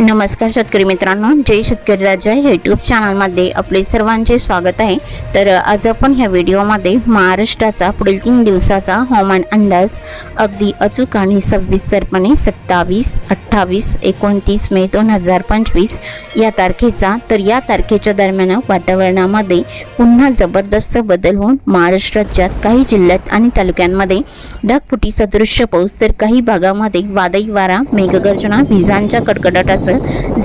नमस्कार शेतकरी मित्रांनो जय शेतकरी राजा या यूट्यूब चॅनलमध्ये आपले सर्वांचे स्वागत आहे. तर आज आपण ह्या व्हिडिओमध्ये महाराष्ट्राचा पुढील तीन दिवसाचा हवामान अंदाज अगदी अचूक आणि सविस्तरपणे सत्तावीस अठ्ठावीस एकोणतीस मे दोन हजार पंचवीस या तारखेचा तर या तारखेच्या दरम्यान वातावरणामध्ये पुन्हा जबरदस्त बदल होऊन महाराष्ट्र राज्यात काही जिल्ह्यात आणि तालुक्यांमध्ये ढगफुटी सदृश्य पाऊस तर काही भागामध्ये वादळी वारा मेघगर्जना विजांच्या कडकडाटासह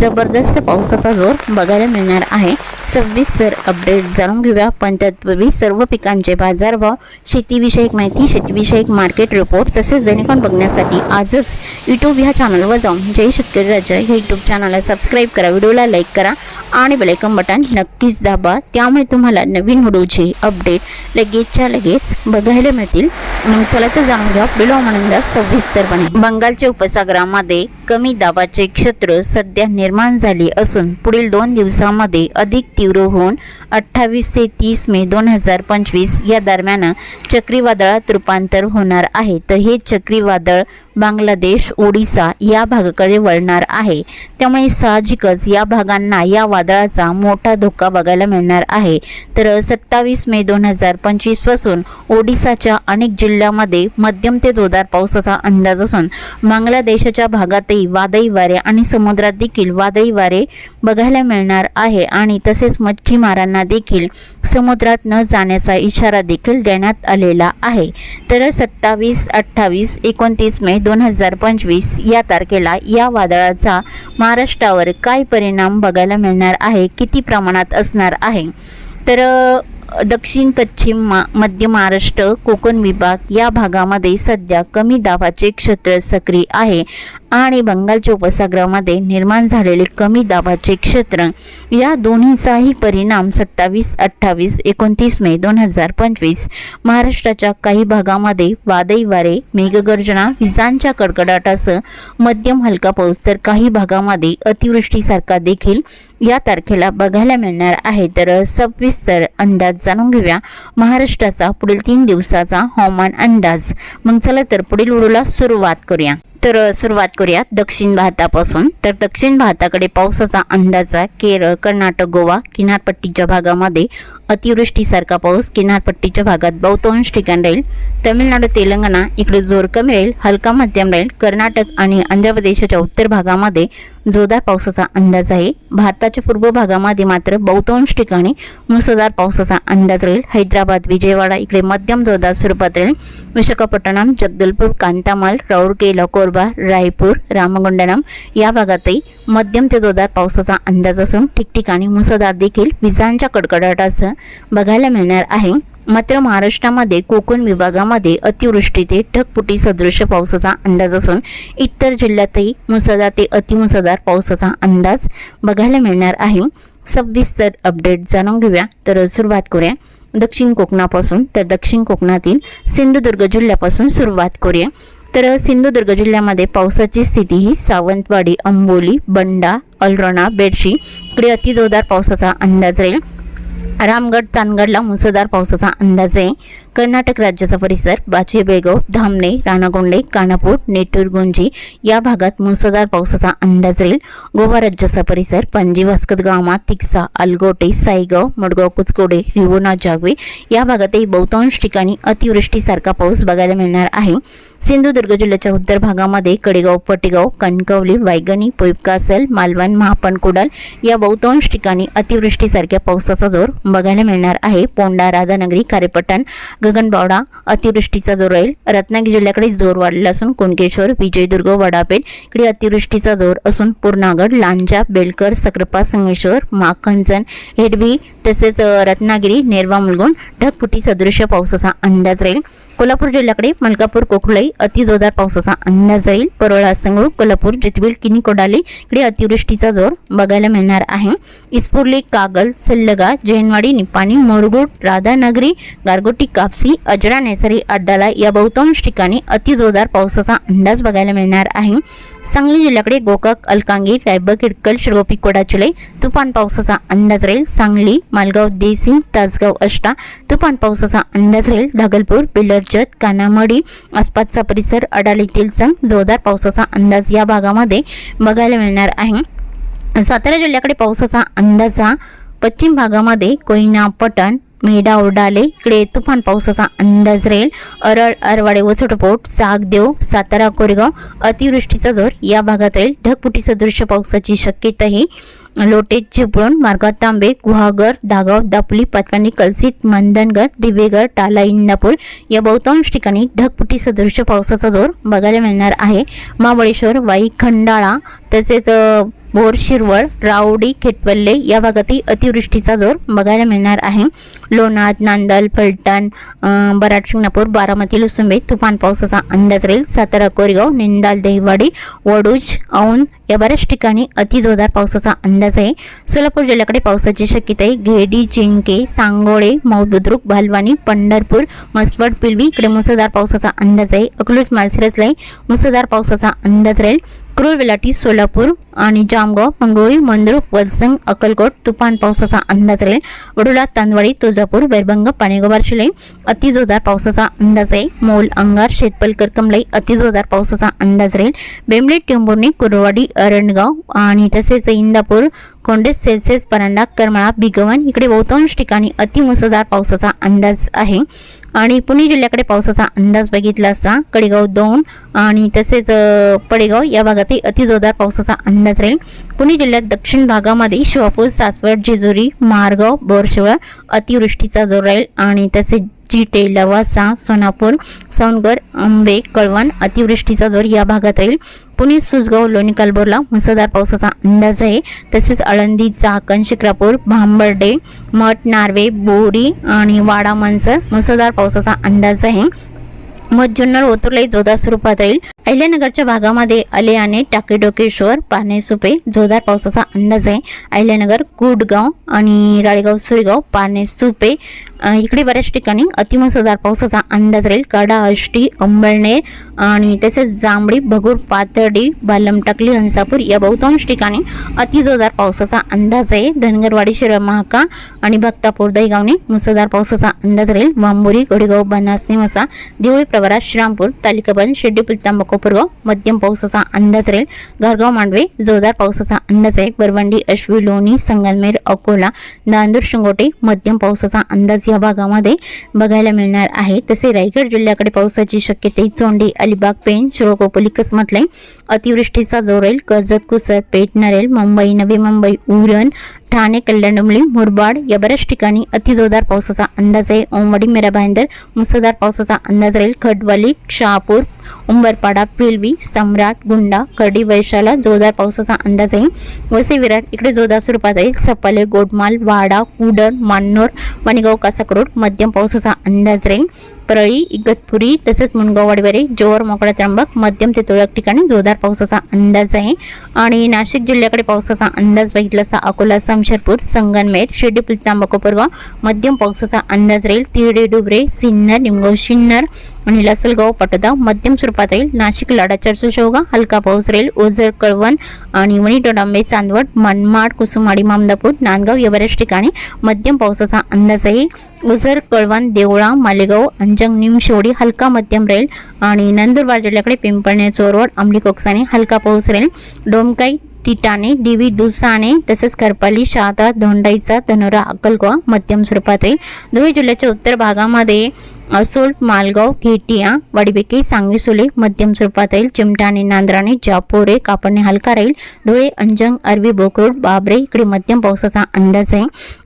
जबरदस्त पावसाचा जोर बघायला मिळणार आहे. सविस्तर अपडेट जाणून घेऊया. पण तत्पूर्वी सर्व पिकांचे बाजारभाव शेतीविषयक माहिती शेतीविषयक मार्केट रिपोर्ट तसेच दैनिकन बघण्यासाठी आजच यूट्यूब ह्या चॅनलवर जाऊन जय शेतकरी राजा हे यूट्यूब चॅनलला सबस्क्राईब करा. व्हिडिओला लाईक करा आणि बेलायकन बटन नक्कीच दाबा. त्यामुळे तुम्हाला नवीन व्हिडिओचे अपडेट लगेचच्या लगेच बघायला मिळतील. मग चला तर जाणून घ्या. पुढील सविस्तरपणे बंगालच्या उपसागरामध्ये कमी दाबाचे क्षेत्र सध्या निर्माण झाले असून पुढील दोन दिवसामध्ये अधिक तीव्र होऊन अठ्ठावीस ते तीस मे दोन हजार पंचवीस या दरम्यान चक्रीवादळात रूपांतर होणार आहे. तर हे चक्रीवादळ बांगलादेश ओडिसा या भागाकडे वळणार आहे. त्यामुळे साहजिकच या भागांना या वादळाचा मोठा धोका बघायला मिळणार आहे. तर सत्तावीस मे दोन हजार पंचवीसपासून ओडिसाच्या अनेक जिल्ह्यामध्ये मध्यम ते जोरदार पावसाचा अंदाज असून बांगलादेशाच्या भागातही वादळी वारे आणि समुद्रात देखील वादळी वारे बघायला मिळणार आहे. आणि तसेच मच्छीमारांना देखील समुद्रात न जाण्याचा इशारा देखील देण्यात आलेला आहे. तर सत्तावीस अठ्ठावीस एकोणतीस मे दोन हजार पंचवीस या तारखेला या वादळाचा महाराष्ट्रावर काय परिणाम बघायला मिळणार आहे? किती प्रमाणात असणार आहे? तर दक्षिण पश्चिम मा मध्य महाराष्ट्र कोकण विभाग या भागामध्ये सध्या कमी दाबाचे क्षेत्र सक्रिय आहे आणि बंगालच्या उपसागरामध्ये निर्माण झालेले कमी दाबाचे क्षेत्र. या दोन्हीचाही परिणाम सत्तावीस अठ्ठावीस एकोणतीस मे दोन हजार पंचवीस. महाराष्ट्राच्या काही भागामध्ये वादळी वारे मेघगर्जना विजांच्या कडकडाटासह मध्यम हलका पाऊस तर काही भागामध्ये अतिवृष्टीसारखा देखील या तारखेला बघायला मिळणार आहे. तर सविस्तर अंदाज जाणून घेऊया. महाराष्ट्राचा पुढील तीन दिवसाचा हवामान अंदाज. मग चला तर पुढील व्हिडिओला सुरुवात करूया. तर सुरुवात करूया दक्षिण भारतापासून. तर दक्षिण भारताकडे पावसाचा अंदाज आहे. केरळ कर्नाटक गोवा किनारपट्टीच्या भागामध्ये अतिवृष्टीसारखा पाऊस किनारपट्टीच्या भागात बहुतांश ठिकाण राहील. तमिळनाडू तेलंगणा इकडे जोर कमी राहील हलका मध्यम राहील. कर्नाटक आणि आंध्र प्रदेशाच्या उत्तर भागामध्ये जोरदार पावसाचा अंदाज आहे. भारताच्या पूर्व भागामध्ये मात्र बहुतांश ठिकाणी मुसळधार पावसाचा अंदाज राहील. हैदराबाद विजयवाडा इकडे मध्यम जोरदार स्वरूपात राहील. विशाखापट्टणम जगदलपूर कांतामाल राऊरकेला नंदुरबार रायपूर रामगुंडनम या भागातही मध्यम ते जोरदार पावसाचा अंदाज असून ठिकठिकाणी मुसळधार देखील विजांच्या कडकडाटासह बघायला मिळणार आहे. मात्र महाराष्ट्रामध्ये कोकण विभागामध्ये अतिवृष्टी ते ढगपुटी सदृश पावसाचा अंदाज असून इतर जिल्ह्यातही मुसळधार ते अतिमुसळधार पावसाचा अंदाज बघायला मिळणार आहे. सविस्तर अपडेट जाणून घेऊया. तर सुरुवात करूया. दक्षिण कोकणापासून तर दक्षिण कोकणातील सिंधुदुर्ग जिल्ह्यापासून सुरुवात करूया. तर सिंधुदुर्ग जिल्ह्यामध्ये पावसाची स्थिती ही सावंतवाडी अंबोली बंडा अलरणा बेडशी इकडे अतिजोरदार पावसाचा अंदाज राहील. रामगड चांदगडला मुसळधार पावसाचा अंदाज आहे. कर्नाटक राज्याचा परिसर बाचे बेळगाव धामणे राणागोंडे कानापूर नेटूरगुंजी या भागात मुसळधार पावसाचा अंदाज येईल गोवा राज्याचा परिसर पणजी वास्कतगावमा तिक्सा अलगोटे साईगाव मडगाव कुचकोडे रिवोना जागवे या भागातही बहुतांश ठिकाणी अतिवृष्टीसारखा पाऊस बघायला मिळणार आहे. सिंधुदुर्ग जिल्ह्याच्या उत्तर भागामध्ये कडेगाव पटेगाव कणकवली वायगणी पोईपकासल मालवण महापण कुडाल या बहुतांश ठिकाणी अतिवृष्टीसारख्या पावसाचा जोर बघायला मिळणार आहे. पोंडा राधानगरी खारेपट्टण गगनबावडा अतिवृष्टीचा जोर राहील. रत्नागिरी जिल्ह्याकडे जोर वाढलेला असून कुणकेश्वर विजयदुर्ग वडापेठ इकडे अतिवृष्टीचा जोर असून पूर्णागड लांजा बेलकर सक्रपा संगमेश्वर माखंजन हेडवी तसेच रत्नागिरी नेरवा मुलगुण ढगफुटी सदृश पावसाचा अंदाज राहील. कोल्हापूर जिल्ह्याकडे मलकापूर कोकळई अतिजोरदार पावसाचा अंदाज राहील. परोळा संगरूळ कोल्हापूर जितबिल किनी कोडाली इकडे अतिवृष्टीचा जोर बघायला मिळणार आहे. इस्फुर्ली कागल सल्लगा जैनवाडी निपाणी मोरगोड राधानगरी गारगोटी काप कापसी अजरा नेसरी अड्डाला या बहुतांश ठिकाणी अतिजोरदार पावसाचा अंदाज बघायला मिळणार आहे. सांगली जिल्ह्याकडे गोकाक अलकांगी रायबग किडकल शिरोपी कोडाचुले तुफान पावसाचा अंदाज राहील. सांगली मालगाव देसिंग तासगाव अष्टा तुफान पावसाचा अंदाज राहील. धागलपूर पिलरजत कानामडी आसपासचा परिसर अडाली तेलसंग जोरदार पावसाचा अंदाज या भागामध्ये बघायला मिळणार आहे. सातारा जिल्ह्याकडे पावसाचा अंदाजा पश्चिम भागामध्ये कोयना पटण मेढा उडाले इकडे तुफान पावसाचा अंदाज राहील. अरळ अरवाडे व छोटपोट सागदेव सातारा कोरेगाव अतिवृष्टीचा जोर या भागात राहील. ढगपुटीचं सदृश्य पावसाची शक्यताही लोटे चिपळूण मार्गाव तांबे गुहागर दागाव दापली पाटवानी कलसित मंदनगड दिवेगड टाला इंदापूर या बहुतांश ठिकाणी ढगपुटी सदृश पावसाचा जोर बघायला मिळणार आहे. महाबळेश्वर वाई खंडाळा तसेच बोर शिरवळ रावडी खेटवल्ले या भागातही अतिवृष्टीचा जोर बघायला मिळणार आहे. लोणाद नांदल फलटण बराड शिंगणापूर बारामती लुसुंबे तुफान पावसाचा अंदाज राहील. सातारा कोरेगाव निंदाल दहिवाडी वडूज औंध या बऱ्याच ठिकाणी अति जोरदार पावसाचा अंदाज आहे. सोलापूर जिल्ह्याकडे पावसाची शक्यता आहे. घेडी चिंके सांगोळे मौद बुद्रुक भालवानी पंढरपूर मसवड पिलवी इकडे मुसळधार पावसाचा अंदाज आहे. अकलूज मालसिरसला मुसळधार पावसाचा अंदाज राहील. क्रूर वेलाटी सोलापूर आणि जामगाव मंगळूर मंद्रुप वलसंग अक्कलकोट तुफान पावसाचा अंदाज राहील वडोला तांदवाडी तुळजापूर वैरभंग पाणीगोबार शिलाई अतिजोरदार पावसाचा अंदाज आहे. मोल अंगार शेतपल करकमलाई अतिजोरदार पावसाचा अंदाज राहील बेंबली टेंभुर्णी कुरवाडी अरणगाव आणि तसेच इंदापूर कोंडेस सेल्सेस परांडा करमाळा भिगवण इकडे बहुतांश ठिकाणी अतिमुसळधार पावसाचा अंदाज आहे. आणि पुणे जिल्ह्याकडे पावसाचा अंदाज बघितला असता कडेगाव दोन आणि तसेच पडेगाव या भागातही अतिजोरदार पावसाचा अंदाज राहील. पुणे जिल्ह्यात दक्षिण भागामध्ये शिवापूर सासवड जेजुरी मारगाव बोरशिवळा अतिवृष्टीचा जोर राहील आणि तसेच जिटे लवासा सोनापूर सौंदगर आंबे कळवण अतिवृष्टीचा जोर या भागात राहील. पुणे सुसगाव लोणी कालबोरला मुसळधार पावसाचा अंदाज आहे. तसेच आळंदी चाकण शिक्रापूर भांबर्डे मठ नार्वे बोरी आणि वाडा मनसर मुसळधार पावसाचा अंदाज आहे. मध जुन्नर ओतुरलाही जोरदार स्वरूपात राहील. अहिल्यानगरच्या भागामध्ये अलेयाने टाकेडोकेश्वर पाने सुपे जोरदार पावसाचा अंदाज आहे. अहिल्यानगर कुडगाव आणि राळेगाव सुरेगाव पारणे सुपे इकडे बऱ्याच ठिकाणी अतिमुसळधार पावसाचा अंदाज राहील. कडा अष्टी अंबळनेर आणि तसेच जांभळी भगूर पातर्डी बालमटकली हंसापूर या बहुतांश ठिकाणी अतिजोरदार पावसाचा अंदाज आहे. धनगरवाडी शिरा महाका आणि भक्तापूर दहीगावने मुसळधार पावसाचा अंदाज राहील. वांबोरी गोडेगाव बनास निवासा देवळी प्रवरा श्रीरामपूर तालिकाबन शेड्डीपूल तांबाकोपरगाव मध्यम पावसाचा अंदाज राहील. गारगाव मांडवे जोरदार पावसाचा अंदाज आहे. परवंडी अश्वी लोणी संगमनेर अकोला नांदूर शिंगोटे मध्यम पावसाचा अंदाज या भागामध्ये बघायला मिळणार आहे. तसे रायगड जिल्ह्याकडे पावसाची शक्यता चोंडी अलिबाग पेन शिरोकोपली कसमतलाई अतिवृष्टीचा जोर राहील कर्जत कुसत पेठ नरेल मुंबई नवी मुंबई उरण ठाणे कल्याण डोंबळी मुरबाड या बऱ्याच ठिकाणी अतिजोरदार पावसाचा अंदाज आहे. ओमवाडी मेरा भाईंदर मुसळधार पावसाचा अंदाज राहील. खडवाली शहापूर उंबरपाडा पिलवी सम्राट गुंडा कर्डी वैशाला जोरदार पावसाचा अंदाज आहे. वसे विराट इकडे जोरदार स्वरूपात आहे. सपाले गोडमाल वाडा कुडर मान्नोर वणीगाव कासाकरोड मध्यम पावसाचा अंदाज राहील. परळी इगतपुरी तसेच मुनगाव वाडवेरे जोर मोकळा त्र्यंबक मध्यम ते तुरळक ठिकाणी जोरदार पावसाचा अंदाज आहे. आणि नाशिक जिल्ह्याकडे पावसाचा अंदाज बघितला असता अकोला समशेरपूर संगनमेर शिर्डी तांबाकोपरगाव मध्यम पावसाचा अंदाज राहील. तिरडे डुबरे सिन्नर निमगाव शिन्नर आणि लासलगाव पाटोदा मध्यम स्वरूपात राहील नाशिक लाडा चर्चशोगा हलका पाऊस राहील ओझर कळवण आणि वणी डोडांबे चांदवड मनमाड कुसुमाडी मामदापूर नांदगाव या बऱ्याच ठिकाणी मध्यम पावसाचा अंदाज आहे. ओझर कळवण देवळा मालेगाव अंजंग निमशेवडी हलका मध्यम राहील आणि नंदुरबार जिल्ह्याकडे पिंपळणे चोरवड अंबली कोकसाने हलका पाऊस राहील डोमकाई टिटाणे डिवी दुसाणे तसेच करपाली शहादा धोंडाईचा धनोरा अक्कलगोवा मध्यम स्वरूपात राहील धुळे जिल्ह्याच्या उत्तर भागामध्ये असोल मालगाव घेटिया वाडीबेकी सांगली मध्यम स्वरूपात राहील चिमटाणे नांद्राणे जापोरे कापडणे हलका राहील धुळे अंजंग अरबी बोकरोड बाबरे इकडे मध्यम पावसाचा अंदाज आहे.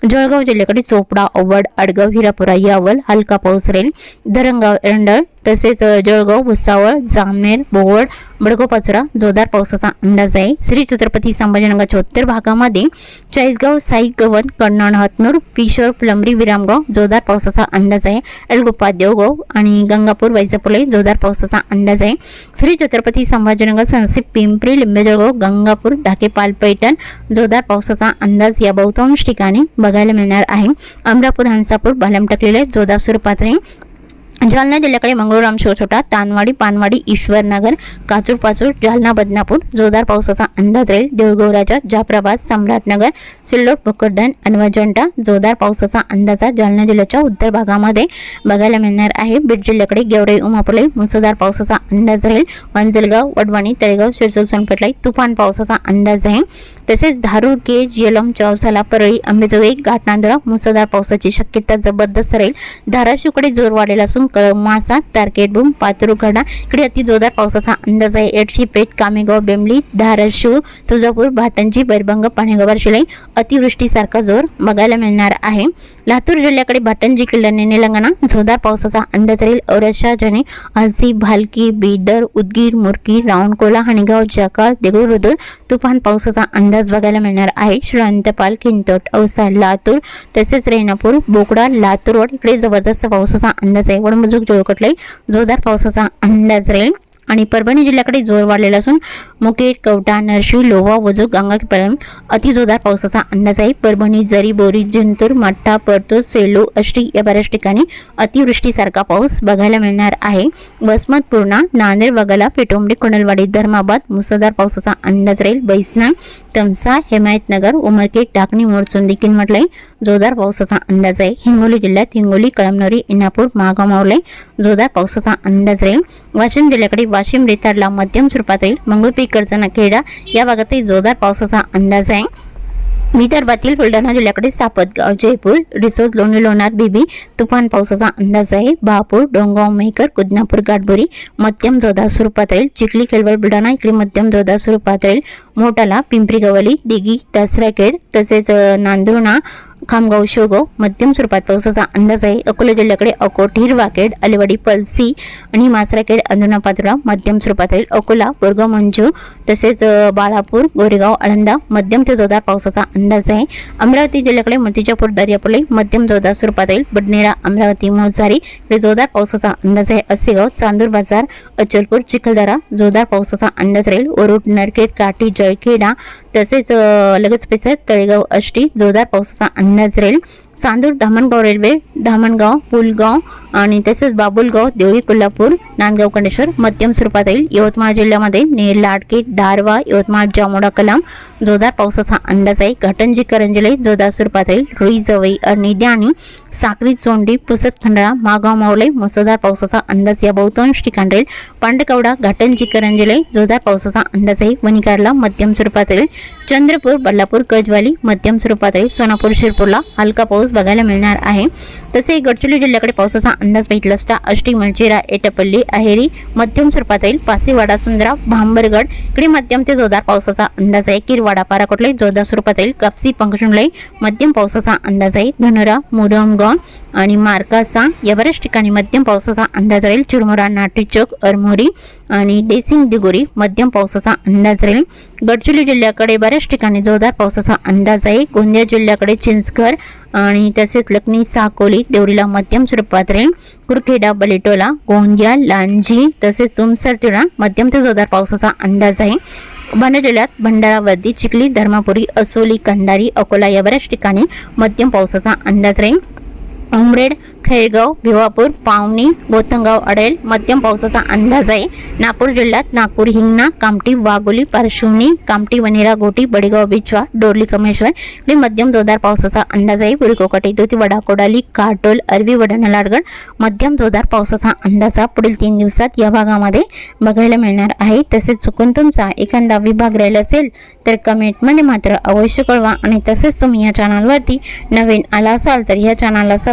जळगाव जिल्ह्याकडे चोपडा अवड अडगाव हिरापुरा यावल हलका पाऊस राहील. धरणगाव एरंडळ तसेच जळगाव भुसावळ जामनेर बोवड बडगोपाचरा जोरदार पावसाचा अंदाज आहे. श्री छत्रपती संभाजीनगर उत्तर भागामध्ये चाळीसगाव साई गवन कन्नड हतनूर पिशोर फुलंबरी विरामगाव जोरदार पावसाचा अंदाज आहे. एलगोपा देवगाव आणि गंगापूर वैजापूरलाही जोरदार पावसाचा अंदाज आहे. श्री छत्रपती संभाजीनगर संस्थेत पिंपरी लिंबेजळगाव गंगापूर धाकेपाल पैठण जोरदार पावसाचा अंदाज या बहुतांश ठिकाणी बघायला मिळणार आहे. अमरापूर हंसापूर बालम टाकलेले जोरदार स्वरूपात राहील. जालना जिल्ह्याकडे मंगळूराम शिवछोटा तानवाडी पानवाडी ईश्वरनगर काचूर पाचूर जालना बदनापूर जोरदार पावसाचा अंदाज राहील. देऊळगौराच्या जाफराबाद सम्राटनगर सिल्लोड भोकरदन अनवजंटा जोरदार पावसाचा अंदाजा जालना जिल्ह्याच्या उत्तर भागामध्ये बघायला मिळणार आहे. बीड जिल्ह्याकडे गेवराई उमापुले मुसळधार पावसाचा अंदाज राहील. वंजलगाव वडवाणी तळेगाव शिरसोल सोनपेटलाई तुफान पावसाचा अंदाज आहे. तसेच धारूर केज येलम चौसाला परळी अंबेजोगाई घाटनांदरा मुसळधार पावसाची शक्यता जबरदस्त राहील. धाराशिवकडे जोर वाढलेला असून कळ मासा तारकेट बूम इकडे अति जोरदार पावसाचा अंदाज आहे. एडशी पेठ कामेगाव बेंबली धाराशिव तुळजापूर भाटंजी बैरभंग पाणेगावर शिलाई अतिवृष्टीसारखा जोर बघायला मिळणार आहे. लातूर जिल्ह्याकडे भाटंजी किल्ल्याने निलंगणा. जोरदार पावसाचा अंदाज राहील. औरशा जने आलसी भालकी बीदर उदगीर मुरकी रावणकोला हणीगाव जकाळ देगुळ तुफान पावसाचा अंदाज बघायला मिळणार आहे. श्रांतपाल किंतोट औसा लातूर तसेच रेणापूर बोकडा लातूर रोड. इकडे जबरदस्त पावसाचा अंदाज आहे. वडमजुक जोडकटलाई जोरदार पावसाचा अंदाज राहील. आणि परभणी जिल्ह्याकडे जोर वाढलेला असून मुकेट कवटा नरशिव लोहा वजू गंगापर्यंत अति जोरदार पावसाचा अंदाज आहे. परभणी जरी बोरी जिंतूर मठ्ठा परतूर सेलू अष्टी या बऱ्याच ठिकाणी अतिवृष्टीसारखा पाऊस बघायला मिळणार आहे. वसमत पूर्णा नांदेड वगळा पेटोंबडी कुणलवाडी धर्माबाद मुसळधार पावसाचा अंदाज राहील. बैसना तमसा हिमायतनगर उमरखेड टाकणी मोरचुंदी किनवटलाई जोरदार पावसाचा अंदाज आहे. हिंगोली जिल्ह्यात हिंगोली कळमनोरी इनापूर महागाव मावलाई जोरदार पावसाचा अंदाज राहील. वाशिम जिल्ह्याकडे वाशिम रेताडला मध्यम स्वरूपात मंगळपीक कर्जना खेडा या भागातही जोरदार पावसाचा अंदाज आहे. विदर्भातील बुलढाणा जिल्ह्याकडे सापतगाव जयपूर रिसोद लोणी लोणार बिबी तुफान पावसाचा अंदाज आहे. बहापूर डोंगाव मेहकर कुदनापूर गाठबोरी मध्यम जोरदार स्वरूपात राहील. चिखली केळवळ बुलढाणा इकडे मध्यम जोरदार स्वरूपात राहील. मोटाला पिंपरी गवली दिगी दसराखेड तसेच अ, नांदुर्णा खामगाव शेवगाव मध्यम स्वरूपात पावसाचा अंदाज आहे. अकोला जिल्ह्याकडे अकोट हिरवाखेड अलिवाडी पलसी आणि मासराखेड अंजुना पातुरा मध्यम स्वरूपात राहील अकोला बोरगाव मंजू तसेच बाळापूर गोरेगाव आळंदा मध्यम ते जोरदार पावसाचा अंदाज आहे. अमरावती जिल्ह्याकडे मतिजापूर दर्यापुले मध्यम जोरदार स्वरूपात राहील बडनेरा अमरावती मोजारी इकडे जोरदार पावसाचा अंदाज आहे. असेगाव चांदूर बाजार अचलपूर चिखलदरा जोरदार पावसाचा अंदाज राहील. ओरुट नरखेड काठी जळखेडा तसेच लगेच पेसर तळेगाव अष्टी जोरदार पावसाचा अंदाज राहील चांदूर धामणगाव रेल्वे धामणगाव पुलगाव आणि तसेच बाबुलगाव देवळी कोल्हापूर नांदगाव कंडेश्वर मध्यम स्वरूपात येईल यवतमाळ जिल्ह्यामध्ये नेर लाडके डारवा यवतमाळ जामोडा कलाम जोरदार पावसाचा अंदाज आहे. घटंजी करंजले जोरदार स्वरूपात येईल रुई जवई निधी आणि साक्री चोंडी पुसत खंडाळा मागाव मावले मुसळधार पावसाचा अंदाज या बहुतांश ठिकाण राहील. पांडकवडा घाटंजी करंजले जोरदार पावसाचा अंदाज आहे. वनिकारला मध्यम स्वरूपात येईल चंद्रपूर बल्लापूर गजवाली मध्यम स्वरूपात सोनापूर शिरपूरला हलका पाऊस बघायला मिळणार आहे. तसे गडचिरोली जिल्ह्याकडे पावसाचा अंदाज बघितला असता अष्टी मंचिरा एटपल्ली अहेरी मध्यम स्वरूपात राहील पासीवाडा सुंदरा भांबरगड इकडे मध्यम ते जोरदार पावसाचा अंदाज आहे. किरवाडा पाराकोटले जोरदार स्वरूपात राहील कापसी पंकजुंडलाई मध्यम पावसाचा अंदाज आहे. धनुरा मुरमगाव आणि मार्कासा या बऱ्याच ठिकाणी मध्यम पावसाचा अंदाज राहील. चिरमुरा नाटीचक अरमोरी आणि डेसिंग दिगोरी मध्यम पावसाचा अंदाज राहील. गडचिरोली जिल्ह्याकडे बऱ्याच बऱ्याच ठिकाणी जोरदार पावसाचा अंदाज आहे. गोंदिया जिल्ह्याकडे चिंचघर आणि तसेच लखनी साकोली देवरीला मध्यम स्वरूपात राहील. कुरखेडा बलेटोला गोंदिया लांजी तसेच तुमसरतिळा मध्यम ते जोरदार पावसाचा अंदाज आहे. बुलढाणा जिल्ह्यात भंडारावर्दी चिखली धर्मापुरी असोली कंधारी अकोला या बऱ्याच ठिकाणी मध्यम पावसाचा अंदाज राहील. उमरेड खेळगाव भिवापूर पावणी गोतंगाव अडेल मध्यम पावसाचा अंदाज आहे. नागपूर जिल्ह्यात नागपूर हिंगणा कामटी वाघोली पारशिवनी कामटी वनेरा गोटी बडेगाव बिचवा डोरली कमेश्वर इकडे मध्यम जोरदार पावसाचा अंदाज आहे. पुरी दुती दुतीवडा कोडाली काटोल अरबी वडनलाडगड मध्यम जोरदार पावसाचा अंदाजा पुढील तीन दिवसात या भागामध्ये बघायला मिळणार आहे. तसेच चुकून तुमचा एखादा विभाग राहिला असेल तर कमेंटमध्ये मात्र अवश्य कळवा आणि तसेच तुम्ही या चॅनलवरती नवीन आला असाल तर या चॅनलला